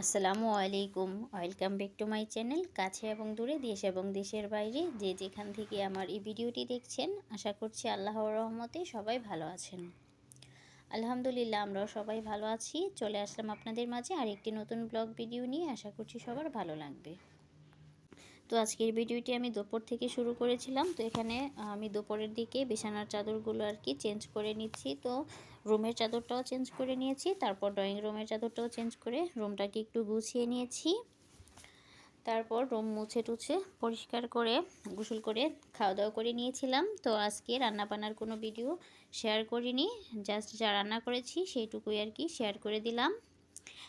আসসালামু আলাইকুম। Welcome back to my channel, কাছে এবং দূরে, দেশ এবং দেশের বাইরে। যে যেখান থেকে আমার এই ভিডিওটি দেখছেন, আশা করছি আল্লাহ রহমতে সবাই ভালো আছেন। আলহামদুলিল্লাহ, আমরাও সবাই ভালো আছি। চলে আসলাম আপনাদের মাঝে আরেকটি নতুন ব্লগ ভিডিও নিয়ে। আশা করছি সবার ভালো লাগবে। তো আজকের ভিডিওটি আমি দুপুর থেকে শুরু করেছিলাম। তো এখানে আমি দুপুরের দিকে বিছানার চাদরগুলো আর কি চেঞ্জ করে নিচ্ছি। তো রুমের চাদরটাও চেঞ্জ করে নিয়েছি, তারপর ড্রয়িং রুমের চাদরটাও চেঞ্জ করে রুমটাকে একটু গুছিয়ে নিয়েছি। তারপর রুম মুছে টুছে পরিষ্কার করে, গোসল করে খাওয়া দাওয়া করে নিয়েছিলাম। তো আজকে রান্না রান্নাবান্নার কোনো ভিডিও শেয়ার করিনি, জাস্ট যা রান্না করেছি সেইটুকুই আর কি শেয়ার করে দিলাম।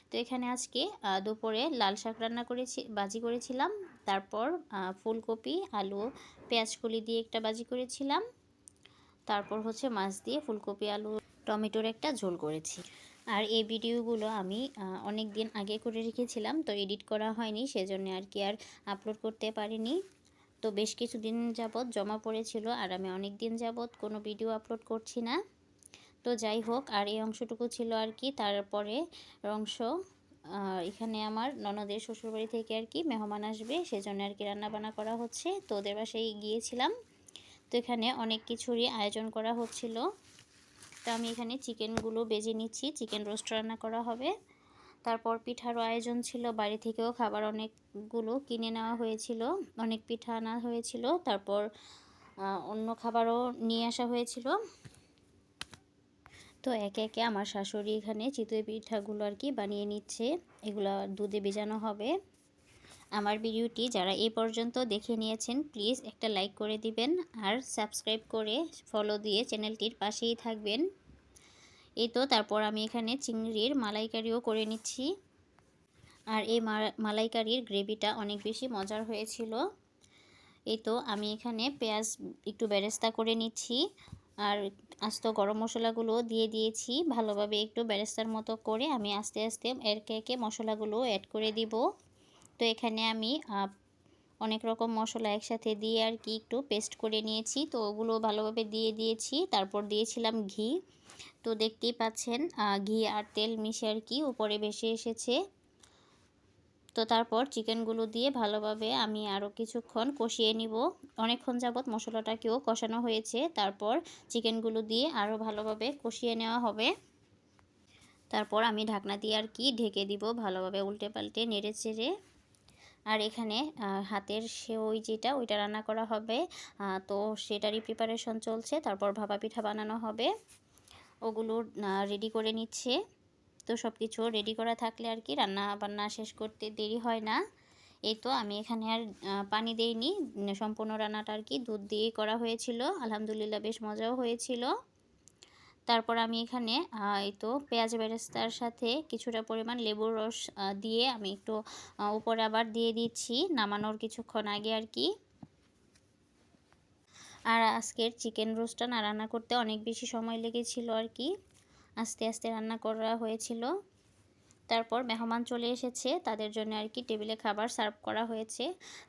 তো এখানে আজকে দুপুরে লাল শাক রান্না করেছি, বাজি করেছিলাম। তারপর ফুলকপি, আলু পেঁয়াজ কলি দিয়ে একটা বাজি করেছিলাম। তারপর হচ্ছে মাছ দিয়ে ফুলকপি, আলু, টমেটোর একটা ঝোল করেছি। আর এই ভিডিওগুলো আমি অনেক দিন আগে করে রেখেছিলাম, তো এডিট করা হয়নি, সেজন্য আর কি আর আপলোড করতে পারিনি। তো বেশ কিছুদিন যাবৎ জমা পড়েছিল, আর আমি অনেক দিন যাবৎ কোনো ভিডিও আপলোড করছি না। তো যাই হোক, আর এই অংশটুকু ছিল আর কি, তারপরে অংশ এখানে আমার ননদের শ্বশুরবাড়ি থেকে আর কি মেহমান আসবে, সেজন্য আর কি রান্নাবান্না করা হচ্ছে। তো ওদের বাসায় গিয়েছিলাম। তো এখানে অনেক কিছুরই আয়োজন করা হচ্ছিল। তো আমি এখানে চিকেনগুলো বেজে নিচ্ছি। চিকেন রোস্ট রান্না করা হবে। তারপর পিঠারও আয়োজন ছিল। বাড়ি থেকেও খাবার অনেকগুলো কিনে নেওয়া হয়েছিল। অনেক পিঠা আনা হয়েছিল। তারপর অন্য খাবারও নিয়ে আসা হয়েছিল। তো একে একে আমার শাশুড়ি এখানে চিতই পিঠাগুলো আর কি বানিয়ে নিচ্ছে। এগুলো দুধে ভেজানো হবে। আমার ভিডিওটি যারা এই পর্যন্ত দেখে নিয়েছেন, প্লিজ একটা লাইক করে দিবেন আর সাবস্ক্রাইব করে ফলো দিয়ে চ্যানেলটির পাশেই থাকবেন। এই তো তারপর আমি এখানে চিংড়ির মালাইকারিও করে নিচ্ছি। আর এই মালাইকারির গ্রেভিটা অনেক বেশি মজার হয়েছিল। এই তো আমি এখানে পেঁয়াজ একটু বেরেস্তা করে নিচ্ছি। আর আস্ত গরম মশলাগুলো দিয়ে দিয়েছি। ভালোভাবে একটু ব্যারেস্তার মতো করে আমি আস্তে আস্তে একে একে মশলাগুলো অ্যাড করে দিব। তো এখানে আমি অনেক রকম মশলা একসাথে দিয়ে আর কি একটু পেস্ট করে নিয়েছি। তো ওগুলো ভালোভাবে দিয়ে দিয়েছি। তারপর দিয়েছিলাম ঘি। তো দেখতেই পাচ্ছেন ঘি আর তেল মিশে আর কি উপরে ভেসে এসেছে। তো তারপর চিকেনগুলো দিয়ে ভালোভাবে আমি আরও কিছুক্ষণ কষিয়ে নিব। অনেকক্ষণ যাবৎ মশলাটাকেও কষানো হয়েছে। তারপর চিকেনগুলো দিয়ে আরও ভালোভাবে কষিয়ে নেওয়া হবে। তারপর আমি ঢাকনা দিয়ে আর কি ঢেকে দিব ভালোভাবে উল্টে পাল্টে নেড়ে চেড়ে আর এখানে হাতের ওই যেটা, ওইটা রান্না করা হবে। তো সেটারই প্রিপারেশন চলছে। তারপর ভাপা পিঠা বানানো হবে। ওগুলো রেডি করে নিচ্ছে। তো সব কিছু রেডি করা থাকলে আর কি রান্না বান্না শেষ করতে দেরি হয় না। এই তো আমি এখানে আর পানি দেইনি। সম্পূর্ণ রান্নাটা আর কি দুধ দিয়েই করা হয়েছিল। আলহামদুলিল্লাহ বেশ মজাও হয়েছিল। তারপর আমি এখানে এই তো পেঁয়াজ বেরেস্তার সাথে কিছুটা পরিমাণ লেবুর রস দিয়ে আমি একটু উপরে আবার দিয়ে দিচ্ছি নামানোর কিছুক্ষণ আগে আর কি। আর আজকের চিকেন রোস্টটা না রান্না করতে অনেক বেশি সময় লেগেছিল আর কি। আস্তে আস্তে রান্না করা হয়েছিল। তারপর মেহমান চলে এসেছে, তাদের জন্য আর কি টেবিলে খাবার সার্ভ করা হয়েছে।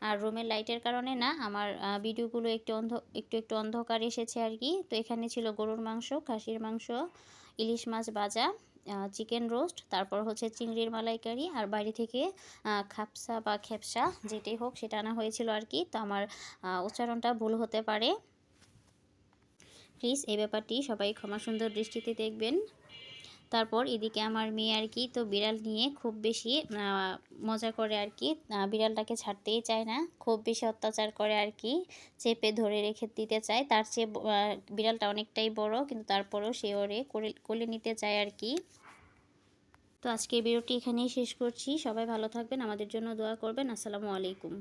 আর রুমের লাইটের কারণে না, আমার ভিডিওগুলো একটু অন্ধ, একটু একটু অন্ধকার এসেছে আর কি। তো এখানে ছিল গরুর মাংস, খাসির মাংস, ইলিশ মাছ ভাজা চিকেন রোস্ট, তারপর হচ্ছে চিংড়ির মালাইকারি আর বাড়ি থেকে খাপসা বা খেপসা যেটাই হোক সেটা আনা হয়েছিল আর কি। তো আমার উচ্চারণটা ভুল হতে পারে। প্লিজ এই ব্যাপারটি সবাই ক্ষমা সুন্দর দৃষ্টিতে দেখবেন। তারপর এদিকে আমার মেয়ে আর কি, তো বিড়াল নিয়ে খুব বেশি মজা করে আর কি বিড়ালটাকে ছাড়তেই চায় না, খুব বেশি অত্যাচার করে আর কি, চেপে ধরে রেখে দিতে চায়। তার চেয়ে বিড়ালটা অনেকটাই বড়, কিন্তু তারপরেও সে ওরে কোলে নিতে চায় আর কি। তো আজকে ভিডিওটি এখানেই শেষ করছি। সবাই ভালো থাকবেন, আমাদের জন্য দোয়া করবেন। আসসালামু আলাইকুম।